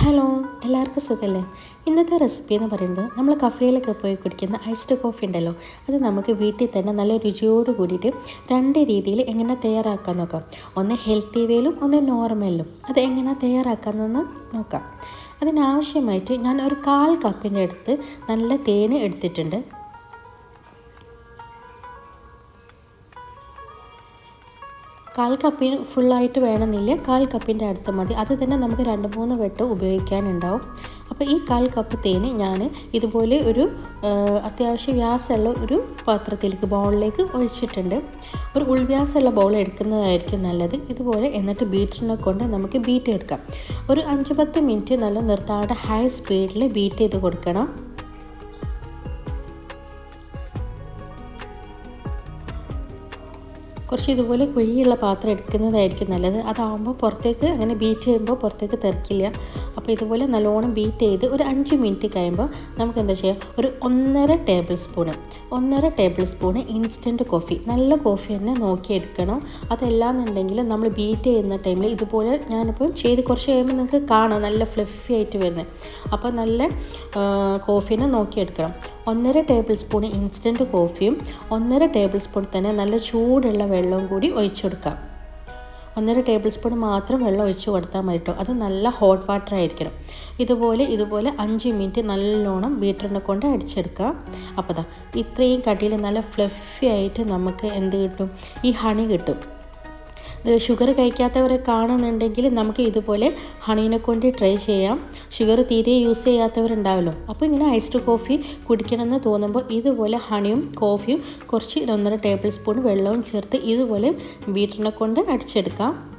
Hello എല്ലാവർക്കും സുഖമല്ലേ ഇന്നത്തെ റെസിപ്പി എന്ന് പറയുന്നത് നമ്മൾ കഫേയിലൊക്കെ പോയി കുടിക്കുന്ന ഐസ്ഡ് കോഫി ഉണ്ടല്ലോ. അത് നമുക്ക് വീട്ടിൽ തന്നെ നല്ല രുചിയോട് കൂടിയിട്ട് രണ്ട് രീതിയിൽ എങ്ങനെ തയ്യാറാക്കാൻ നോക്കാം. ഒന്ന് ഹെൽത്തി വേയിലും ഒന്ന് നോർമലും അത് എങ്ങനെ തയ്യാറാക്കാമെന്നൊന്ന് നോക്കാം. അതിനാവശ്യമായിട്ട് ഞാൻ ഒരു കാൽ കപ്പിന്റെ അടുത്ത് നല്ല തേൻ എടുത്തിട്ടുണ്ട്. കാൽ കപ്പിന് ഫുള്ളായിട്ട് വേണമെന്നില്ല? കാൽ കപ്പിന്റെ അടുത്ത് മതി. അത് തന്നെ നമുക്ക് രണ്ട് മൂന്ന് വെട്ട് ഉപയോഗിക്കാനുണ്ടാവും. അപ്പോൾ ഈ കാൽ കപ്പ് തേന് ഞാൻ ഇതുപോലെ ഒരു അത്യാവശ്യം വ്യാസമുള്ള ഒരു പാത്രത്തിലേക്ക് ബൗളിലേക്ക് ഒഴിച്ചിട്ടുണ്ട്. ഒരു ഉൾവ്യാസമുള്ള ബൗൾ എടുക്കുന്നതായിരിക്കും നല്ലത്. ഇതുപോലെ എന്നിട്ട് ബീറ്ററിനെ കൊണ്ട് നമുക്ക് ബീറ്റ് എടുക്കാം. ഒരു അഞ്ച് പത്ത് മിനിറ്റ് നല്ല നിർത്താതെ ഹൈ സ്പീഡിൽ ബീറ്റ് ചെയ്ത് കൊടുക്കണം. കുറച്ച് ഇതുപോലെ കുഴിയുള്ള പാത്രം എടുക്കുന്നതായിരിക്കും നല്ലത്. അതാവുമ്പോൾ പുറത്തേക്ക് അങ്ങനെ ബീറ്റ് ചെയ്യുമ്പോൾ പുറത്തേക്ക് തെറിക്കില്ല. അപ്പോൾ ഇതുപോലെ നല്ലോണം ബീറ്റ് ചെയ്ത് ഒരു അഞ്ച് മിനിറ്റ് കഴിയുമ്പോൾ നമുക്ക് എന്താ ചെയ്യുക ഒരു ഒന്നര ടേബിൾ സ്പൂണ് ഒന്നര ടേബിൾ സ്പൂണ് ഇൻസ്റ്റന്റ് കോഫി നല്ല കോഫി തന്നെ നോക്കിയെടുക്കണം അതല്ലാന്നുണ്ടെങ്കിൽ നമ്മൾ ബീറ്റ് ചെയ്യുന്ന ടൈമിൽ ഇതുപോലെ ഞാനിപ്പോൾ ചെയ്ത് കുറച്ച് കഴിയുമ്പോൾ നിങ്ങൾക്ക് കാണാം നല്ല ഫ്ലഫി ആയിട്ട് വരുന്നത്. അപ്പോൾ നല്ല കോഫീനെ നോക്കിയെടുക്കണം ഒന്നര ടേബിൾ സ്പൂൺ ഇൻസ്റ്റന്റ് കോഫിയും ഒന്നര ടേബിൾ സ്പൂൺ തന്നെ നല്ല ചൂടുള്ള വെള്ളവും കൂടി ഒഴിച്ചു കൊടുക്കാം ഒന്നര ടേബിൾ സ്പൂൺ മാത്രം വെള്ളം ഒഴിച്ച് കൊടുത്താൽ മതി കേട്ടോ അത് നല്ല ഹോട്ട് വാട്ടർ ആയിരിക്കണം. ഇതുപോലെ ഇതുപോലെ അഞ്ച് മിനിറ്റ് നല്ലോണം ബീറ്ററിനെ കൊണ്ട് അടിച്ചെടുക്കുക. അപ്പോൾ ഇത്രയും കട്ടിയിൽ നല്ല ഫ്ലഫി ആയിട്ട് നമുക്ക് എന്ത് കിട്ടും? ഈ ഹണി കിട്ടും. ഷുഗർ കഴിക്കാത്തവരെ കാണുന്നുണ്ടെങ്കിൽ നമുക്ക് ഇതുപോലെ ഹണീനെ കൊണ്ട് ട്രൈ ചെയ്യാം. ഷുഗർ തീരെ യൂസ് ചെയ്യാത്തവരുണ്ടാവല്ലോ. അപ്പോൾ ഇങ്ങനെ ഐസ്ഡ് കോഫി കുടിക്കണമെന്ന് തോന്നുമ്പോൾ ഇതുപോലെ ഹണിയും കോഫിയും കുറച്ച് ഒന്നര ടേബിൾ സ്പൂൺ വെള്ളവും ചേർത്ത് ഇതുപോലെ ബീറ്ററിനെ കൊണ്ട് അടിച്ചെടുക്കാം.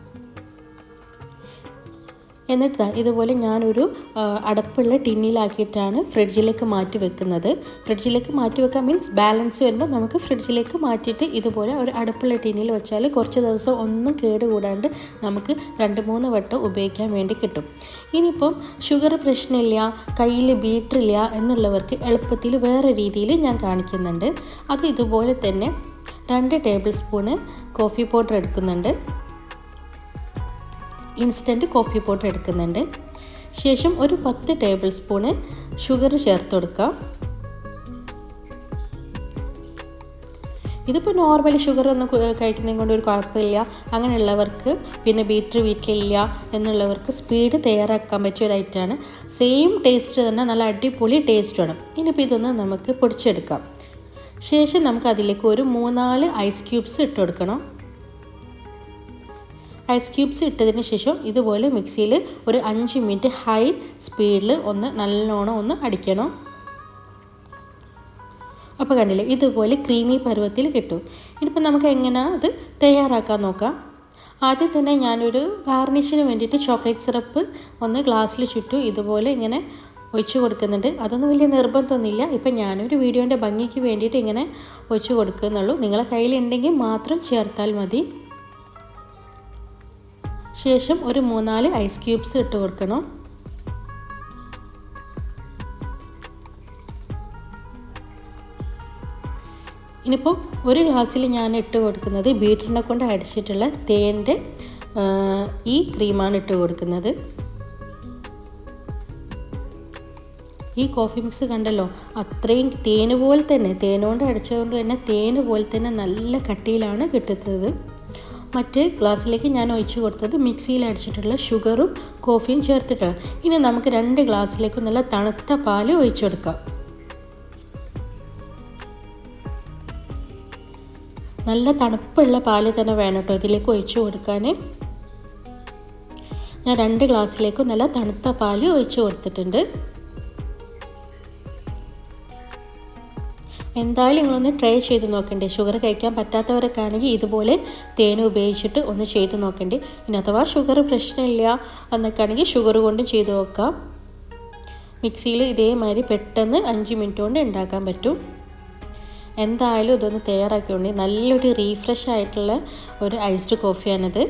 എന്നിട്ട് ഇതുപോലെ ഞാനൊരു അടപ്പുള്ള ടിന്നിലാക്കിയിട്ടാണ് ഫ്രിഡ്ജിലേക്ക് മാറ്റി വെക്കുന്നത്. ഫ്രിഡ്ജിലേക്ക് മാറ്റി വെക്കാൻ മീൻസ് ബാലൻസ് വരുമ്പോൾ നമുക്ക് ഫ്രിഡ്ജിലേക്ക് മാറ്റിയിട്ട് ഇതുപോലെ ഒരു അടപ്പുള്ള ടിന്നിൽ വെച്ചാൽ കുറച്ച് ദിവസം ഒന്നും കേടുകൂടാണ്ട് നമുക്ക് രണ്ട് മൂന്ന് വട്ടം ഉപയോഗിക്കാൻ വേണ്ടി കിട്ടും. ഇനിയിപ്പം ഷുഗർ പ്രശ്നമില്ല കയ്യിൽ ബീറ്ററില്ല എന്നുള്ളവർക്ക് എളുപ്പത്തിൽ വേറെ രീതിയിൽ ഞാൻ കാണിക്കുന്നുണ്ട്. അത് ഇതുപോലെ തന്നെ രണ്ട് ടേബിൾ സ്പൂണ് കോഫി പൗഡർ എടുക്കുന്നുണ്ട്. ഇൻസ്റ്റന്റ് കോഫി പൗഡർ എടുക്കുന്നുണ്ട്. ശേഷം ഒരു പത്ത് ടേബിൾ സ്പൂണ് ഷുഗർ ചേർത്ത് കൊടുക്കാം ഇതിപ്പോൾ നോർമലി ഷുഗർ ഒന്നും കഴിക്കുന്നതും കൊണ്ട് ഒരു കുഴപ്പമില്ല. അങ്ങനെയുള്ളവർക്ക് പിന്നെ ബീറ്റർ വീട്ടിലില്ല എന്നുള്ളവർക്ക് സ്പീഡ് തയ്യാറാക്കാൻ പറ്റിയ ഒരു ഐറ്റമാണ് സെയിം ടേസ്റ്റ് തന്നെ നല്ല അടിപൊളി ടേസ്റ്റാണ് ഇനിയിപ്പോൾ ഇതൊന്ന് നമുക്ക് പൊടിച്ചെടുക്കാം. ശേഷം നമുക്ക് അതിലേക്ക് ഒരു മൂന്നാൽ ഐസ് ക്യൂബ്സ് ഇട്ട് കൊടുക്കണം. ഐസ് ക്യൂബ്സ് ഇട്ടതിന് ശേഷം ഇതുപോലെ മിക്സിയിൽ ഒരു അഞ്ച് മിനിറ്റ് ഹൈ സ്പീഡിൽ ഒന്ന് നല്ലോണം ഒന്ന് അടിക്കണം. അപ്പോൾ കണ്ടില്ലേ ഇതുപോലെ ക്രീമി പരുവത്തിൽ കിട്ടും. ഇനിയിപ്പോൾ നമുക്ക് എങ്ങനെ അത് തയ്യാറാക്കാൻ നോക്കാം. ആദ്യം തന്നെ ഞാനൊരു ഗാർണിഷിന് വേണ്ടിയിട്ട് ചോക്ലേറ്റ് സിറപ്പ് ഒന്ന് ഗ്ലാസ്സിൽ ചുറ്റും ഇതുപോലെ ഇങ്ങനെ ഒഴിച്ചു കൊടുക്കുന്നുണ്ട്. അതൊന്നും വലിയ നിർബന്ധമൊന്നുമില്ല. ഇപ്പം ഞാനൊരു വീഡിയോന്റെ ഭംഗിക്ക് വേണ്ടിയിട്ട് ഇങ്ങനെ ഒഴിച്ചു കൊടുക്കുന്നുള്ളൂ. നിങ്ങളെ കയ്യിലുണ്ടെങ്കിൽ മാത്രം ചേർത്താൽ മതി. ശേഷം ഒരു മൂന്നാൽ ഐസ് ക്യൂബ്സ് ഇട്ട് കൊടുക്കണം. ഇനിയിപ്പോൾ ഒരു ഗ്ലാസ്സിൽ ഞാൻ ഇട്ട് കൊടുക്കുന്നത് ബീറ്ററിനെ കൊണ്ട് അടിച്ചിട്ടുള്ള തേന്റെ ഈ ക്രീമാണ് ഇട്ട് കൊടുക്കുന്നത്. ഈ കോഫി മിക്സ് കണ്ടല്ലോ അത്രയും തേന് പോലെ തന്നെ തേനുകൊണ്ട് അടിച്ചതുകൊണ്ട് തന്നെ തേന് പോലെ തന്നെ നല്ല കട്ടിയിലാണ് കിട്ടുന്നത്. മറ്റേ ഗ്ലാസ്സിലേക്ക് ഞാൻ ഒഴിച്ചു കൊടുത്തത് മിക്സിയിൽ അടിച്ചിട്ടുള്ള ഷുഗറും കോഫിയും ചേർത്തിട്ടാണ്. ഇനി നമുക്ക് രണ്ട് ഗ്ലാസ്സിലേക്ക് നല്ല തണുത്ത പാൽ ഒഴിച്ചു കൊടുക്കാം. നല്ല തണുപ്പുള്ള പാൽ തന്നെ വേണം കേട്ടോ ഇതിലേക്ക് ഒഴിച്ചു കൊടുക്കാൻ ഞാൻ രണ്ട് ഗ്ലാസ്സിലേക്കും നല്ല തണുത്ത പാൽ ഒഴിച്ചു കൊടുത്തിട്ടുണ്ട്. എന്തായാലും നിങ്ങളൊന്ന് ട്രൈ ചെയ്ത് നോക്കണ്ടേ. ഷുഗർ കഴിക്കാൻ പറ്റാത്തവരൊക്കെ ആണെങ്കിൽ ഇതുപോലെ തേൻ ഉപയോഗിച്ചിട്ട് ഒന്ന് ചെയ്ത് നോക്കണ്ടേ. ഇനി അഥവാ ഷുഗർ പ്രശ്നമില്ല എന്നൊക്കെ ആണെങ്കിൽ ഷുഗർ കൊണ്ട് ചെയ്ത് നോക്കാം. മിക്സിയിൽ ഇതേമാതിരി പെട്ടെന്ന് അഞ്ച് മിനിറ്റ് കൊണ്ട് ഉണ്ടാക്കാൻ പറ്റും. എന്തായാലും ഇതൊന്ന് തയ്യാറാക്കിയോണ്ട് നല്ലൊരു റീഫ്രഷ് ആയിട്ടുള്ള ഒരു ഐസ്ഡ് കോഫിയാണിത്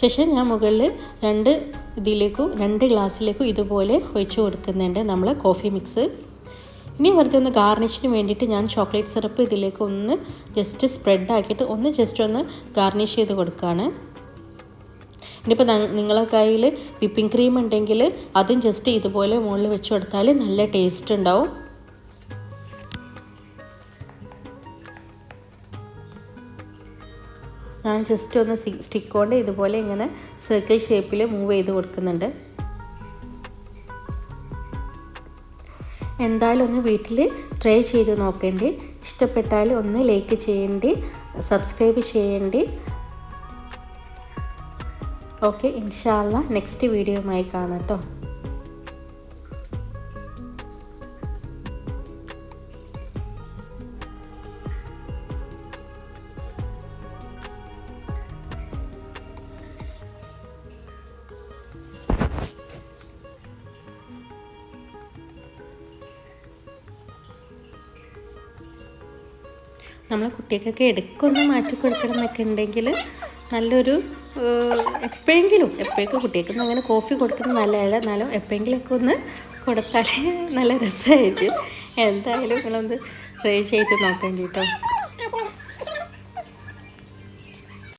ശേഷം ഞാൻ മുകളിൽ രണ്ട് ഇതിലേക്കും രണ്ട് ഗ്ലാസ്സിലേക്കും ഇതുപോലെ ഒഴിച്ചു കൊടുക്കുന്നുണ്ട് നമ്മൾ കോഫി മിക്സ് ഇനി വെറുതെ ഒന്ന് ഗാർണിഷിന് വേണ്ടിയിട്ട് ഞാൻ ചോക്ലേറ്റ് സിറപ്പ് ഇതിലേക്ക് ഒന്ന് ജസ്റ്റ് സ്പ്രെഡ് ആക്കിയിട്ട് ഒന്ന് ജസ്റ്റ് ഒന്ന് ഗാർണിഷ് ചെയ്ത് കൊടുക്കുകയാണ്. ഇനിയിപ്പോൾ നിങ്ങളെ കയ്യിൽ വിപ്പിംഗ് ക്രീം ഉണ്ടെങ്കിൽ അതും ജസ്റ്റ് ഇതുപോലെ മുകളിൽ വെച്ച് കൊടുത്താൽ നല്ല ടേസ്റ്റ് ഉണ്ടാവും. ഞാൻ ജസ്റ്റ് ഒന്ന് സ്റ്റിക്ക് കൊണ്ട് ഇതുപോലെ ഇങ്ങനെ സർക്കിൾ ഷേപ്പിൽ മൂവ് ചെയ്ത് കൊടുക്കുന്നുണ്ട്. എന്തായാലും ഒന്ന് വീട്ടിൽ ട്രൈ ചെയ്ത് നോക്കേണ്ടി. ഇഷ്ടപ്പെട്ടാൽ ഒന്ന് ലൈക്ക് ചെയ്യേണ്ടി. സബ്സ്ക്രൈബ് ചെയ്യേണ്ടി. ഓക്കെ ഇൻഷാല്ല നെക്സ്റ്റ് വീഡിയോയുമായി കാണാം കേട്ടോ നമ്മളെ കുട്ടികൾക്കൊക്കെ ഇടയ്ക്കൊന്ന് മാറ്റി കൊടുക്കണം എന്നൊക്കെ ഉണ്ടെങ്കിൽ നല്ലൊരു എപ്പോഴെങ്കിലും എപ്പോഴൊക്കെ കുട്ടികൾക്കൊന്നും അങ്ങനെ കോഫി കൊടുക്കുന്നത് നല്ലതല്ല എന്നാലും എപ്പോഴെങ്കിലുമൊക്കെ ഒന്ന് കൊടുത്താൽ നല്ല രസമായിരിക്കും. എന്തായാലും നിങ്ങളൊന്ന് ട്രൈ ചെയ്ത് നോക്കേണ്ടി കേട്ടോ.